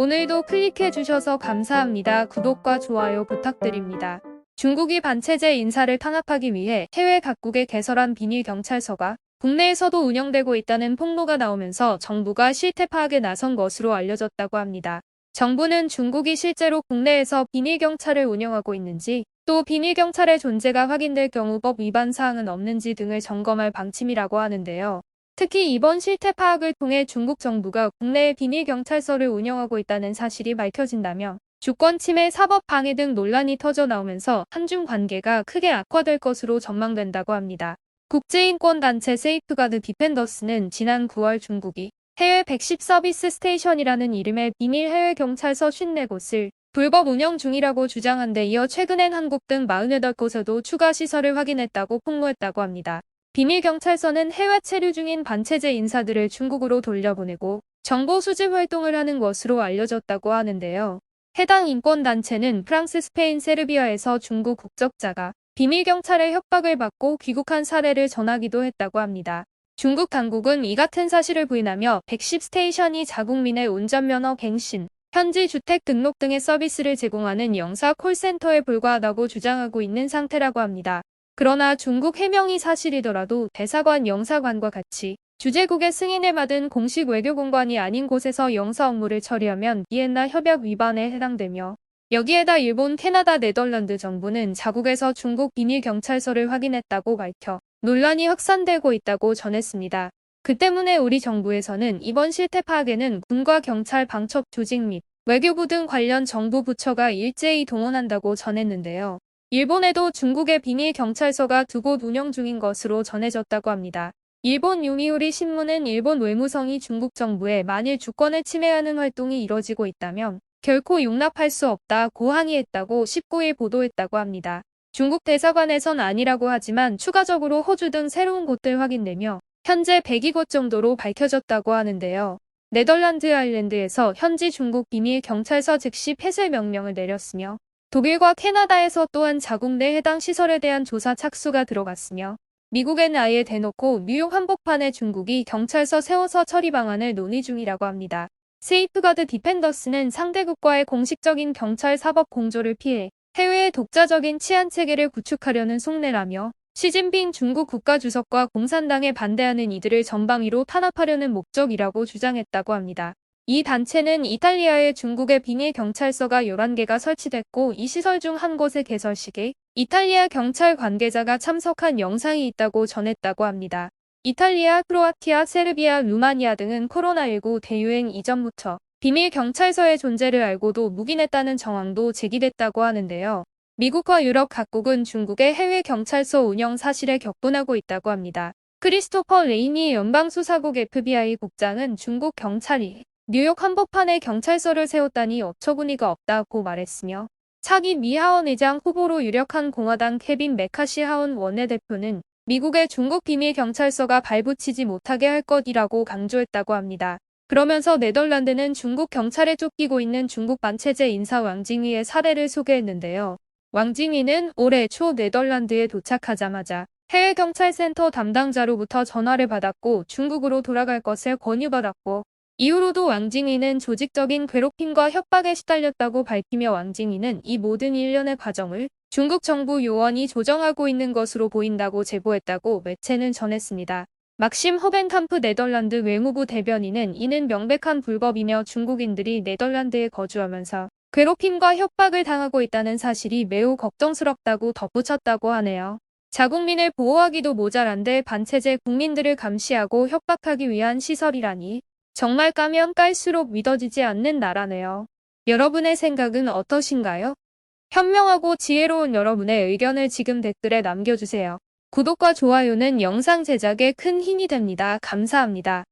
오늘도 클릭해 주셔서 감사합니다. 구독과 좋아요 부탁드립니다. 중국이 반체제 인사를 탄압하기 위해 해외 각국에 개설한 비밀 경찰서가 국내에서도 운영되고 있다는 폭로가 나오면서 정부가 실태 파악에 나선 것으로 알려졌다고 합니다. 정부는 중국이 실제로 국내에서 비밀 경찰을 운영하고 있는지 또 비밀 경찰의 존재가 확인될 경우 법 위반 사항은 없는지 등을 점검할 방침이라고 하는데요. 특히 이번 실태 파악을 통해 중국 정부가 국내에 비밀 경찰서를 운영하고 있다는 사실이 밝혀진다면 주권 침해, 사법 방해 등 논란이 터져 나오면서 한중 관계가 크게 악화될 것으로 전망된다고 합니다. 국제인권단체 세이프가드 디펜더스는 지난 9월 중국이 해외 110 서비스 스테이션이라는 이름의 비밀 해외 경찰서 54곳을 불법 운영 중이라고 주장한 데 이어 최근엔 한국 등 48곳에도 추가 시설을 확인했다고 폭로했다고 합니다. 비밀 경찰서는 해외 체류 중인 반체제 인사들을 중국으로 돌려보내고 정보 수집 활동을 하는 것으로 알려졌다고 하는데요. 해당 인권단체는 프랑스, 스페인, 세르비아에서 중국 국적자가 비밀 경찰의 협박을 받고 귀국한 사례를 전하기도 했다고 합니다. 중국 당국은 이 같은 사실을 부인하며 110 스테이션이 자국민의 운전면허 갱신, 현지 주택 등록 등의 서비스를 제공하는 영사 콜센터에 불과하다고 주장하고 있는 상태라고 합니다. 그러나 중국 해명이 사실이더라도 대사관 영사관과 같이 주재국의 승인을 받은 공식 외교공관이 아닌 곳에서 영사 업무를 처리하면 비엔나 협약 위반에 해당되며 여기에다 일본, 캐나다, 네덜란드 정부는 자국에서 중국 비밀 경찰서를 확인했다고 밝혀 논란이 확산되고 있다고 전했습니다. 그 때문에 우리 정부에서는 이번 실태 파악에는 군과 경찰 방첩 조직 및 외교부 등 관련 정부 부처가 일제히 동원한다고 전했는데요. 일본에도 중국의 비밀 경찰서가 두 곳 운영 중인 것으로 전해졌다고 합니다. 일본 유미우리 신문은 일본 외무성이 중국 정부에 만일 주권을 침해하는 활동이 이뤄지고 있다면 결코 용납할 수 없다고 항의했다고 19일 보도했다고 합니다. 중국 대사관에선 아니라고 하지만 추가적으로 호주 등 새로운 곳들 확인되며 현재 102곳 정도로 밝혀졌다고 하는데요. 네덜란드 아일랜드에서 현지 중국 비밀 경찰서 즉시 폐쇄 명령을 내렸으며 독일과 캐나다에서 또한 자국 내 해당 시설에 대한 조사 착수가 들어갔으며 미국에는 아예 대놓고 뉴욕 한복판에 중국이 경찰서 세워서 처리 방안을 논의 중이라고 합니다. 세이프가드 디펜더스는 상대국과의 공식적인 경찰 사법 공조를 피해 해외의 독자적인 치안 체계를 구축하려는 속내라며 시진핑 중국 국가주석과 공산당에 반대하는 이들을 전방위로 탄압하려는 목적이라고 주장했다고 합니다. 이 단체는 이탈리아의 중국의 비밀 경찰서가 11개가 설치됐고 이 시설 중 한 곳의 개설식에 이탈리아 경찰 관계자가 참석한 영상이 있다고 전했다고 합니다. 이탈리아, 크로아티아, 세르비아, 루마니아 등은 코로나19 대유행 이전부터 비밀 경찰서의 존재를 알고도 묵인했다는 정황도 제기됐다고 하는데요. 미국과 유럽 각국은 중국의 해외 경찰서 운영 사실에 격분하고 있다고 합니다. 크리스토퍼 레이니 연방수사국 FBI 국장은 중국 경찰이 뉴욕 한복판에 경찰서를 세웠다니 어처구니가 없다고 말했으며 차기 미 하원 의장 후보로 유력한 공화당 케빈 메카시 하원 원내대표는 미국의 중국 비밀 경찰서가 발붙이지 못하게 할 것이라고 강조했다고 합니다. 그러면서 네덜란드는 중국 경찰에 쫓기고 있는 중국 반체제 인사 왕징위의 사례를 소개했는데요. 왕징위는 올해 초 네덜란드에 도착하자마자 해외 경찰센터 담당자로부터 전화를 받았고 중국으로 돌아갈 것을 권유받았고 이후로도 왕징이는 조직적인 괴롭힘과 협박에 시달렸다고 밝히며 왕징이는 이 모든 일련의 과정을 중국 정부 요원이 조정하고 있는 것으로 보인다고 제보했다고 매체는 전했습니다. 막심 허벤캄프 네덜란드 외무부 대변인은 이는 명백한 불법이며 중국인들이 네덜란드에 거주하면서 괴롭힘과 협박을 당하고 있다는 사실이 매우 걱정스럽다고 덧붙였다고 하네요. 자국민을 보호하기도 모자란데 반체제 국민들을 감시하고 협박하기 위한 시설이라니 정말 까면 깔수록 믿어지지 않는 나라네요. 여러분의 생각은 어떠신가요? 현명하고 지혜로운 여러분의 의견을 지금 댓글에 남겨주세요. 구독과 좋아요는 영상 제작에 큰 힘이 됩니다. 감사합니다.